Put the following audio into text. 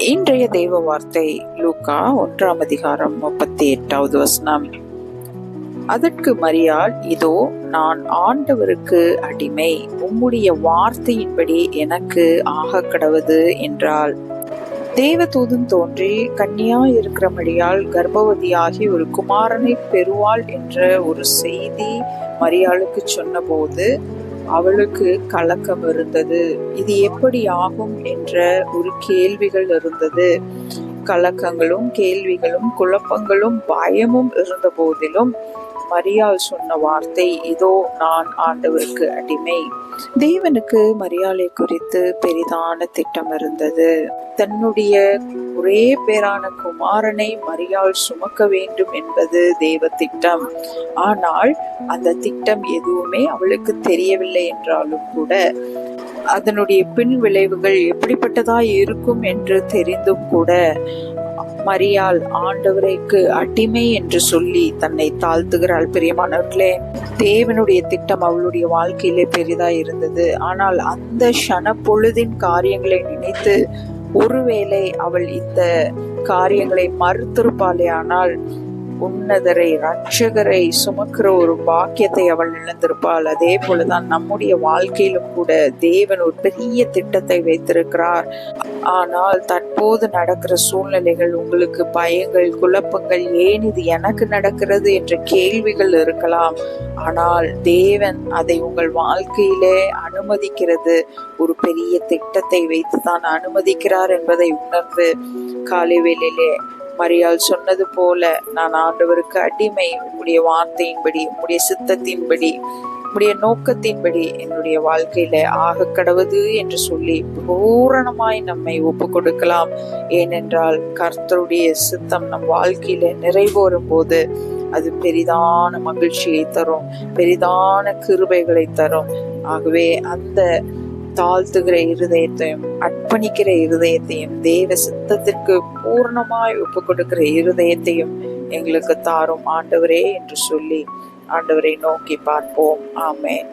இன்றைய தெய்வ வார்த்தை லூக்கா ஒன்றாம் அதிகாரம் முப்பத்தி எட்டாவது வசனம். அதற்கு மரியாள் இதோ நான் ஆண்டவருக்கு அடிமை. உம்முடைய வார்த்தையின்படி எனக்கு ஆக கடவுது என்றாள். தேவதூதன் தோன்றி கன்னியா இருக்கிற மரியாள் கர்ப்பவதியாகி ஒரு குமாரனை பெறுவாள் என்ற ஒரு செய்தி மரியாளுக்கு சொன்னபோது அவளுக்கு கலக்கம் இருந்தது. இது எப்படி ஆகும் என்ற ஒரு கேள்விகள் இருந்தது. கலக்கங்களும் கேள்விகளும் குழப்பங்களும் பயமும் இருந்த போதிலும் மரியாள் சொன்ன வார்த்தை இதோ நான் ஆண்டவருக்கு அடிமை. தேவனுக்கு மரியாதை குறித்து பெரிதான திட்டம் இருந்தது. தன்னுடைய ஒரே பேரான குமாரனை மரியாள் சுமக்க வேண்டும் என்பது தேவ திட்டம். ஆனால் அந்த திட்டம் எதுவுமே அவளுக்கு தெரியவில்லை என்றாலும் கூட அதனுடைய பின் விளைவுகள் எப்படிப்பட்டதாய் இருக்கும் என்று தெரிந்தும் கூட மரியாள் ஆண்டவரைக்கு அடிமை என்று சொல்லி தன்னை தாழ்த்துகிறாள். பிரியமானவர்களே தேவனுடைய திட்டம் அவளுடைய வாழ்க்கையிலே பெரிதாய் இருந்தது. ஆனால் அந்த ஷன பொழுதின் காரியங்களை நினைத்து ஒருவேளை அவள் இந்த காரியங்களை மறுத்திருப்பாளே ஆனால் உன்னதரை ரட்சகரை சுமக்கிற ஒரு பாக்கியத்தை அவள் இழந்திருப்பாள். அதே போலதான் நம்முடைய வாழ்க்கையிலும் கூட தேவன் ஒரு பெரிய திட்டத்தை வைத்திருக்கிறார். ஆனால் தற்போது நடக்கிற சூழ்நிலைகள் உங்களுக்கு பயங்கள் குழப்பங்கள் ஏன் இது எனக்கு நடக்கிறது என்ற கேள்விகள் இருக்கலாம். ஆனால் தேவன் அதை உங்கள் வாழ்க்கையிலே அனுமதிக்கிறது. ஒரு பெரிய திட்டத்தை வைத்து தான் அனுமதிக்கிறார் என்பதை உணர்ந்து காலை வேளையிலே மரியாள் சொன்னது போல நான் ஆண்டவருக்கு அடிமை உம்முடைய வார்த்தையின்படி உம்முடைய சித்தத்தின்படி உம்முடைய நோக்கத்தின்படி என்னுடைய வாழ்க்கையில ஆக கடவுது என்று சொல்லி பூரணமாய் நம்மை ஒப்பு கொடுக்கலாம் ஏனென்றால் கர்த்தருடைய சித்தம் நம் வாழ்க்கையில நிறைவேறும் போது அது பெரிதான மகிழ்ச்சியை தரும் பெரிதான கிருபைகளை தரும். ஆகவே அந்த தாழ்த்துகிற இருதயத்தையும் அர்ப்பணிக்கிற இருதயத்தையும் தேவ சித்தத்திற்கு பூர்ணமாய் ஒப்பு கொடுக்கிற இருதயத்தையும் எங்களுக்கு தாரும் ஆண்டவரே என்று சொல்லி ஆண்டவரை நோக்கி பார்ப்போம். ஆமேன்.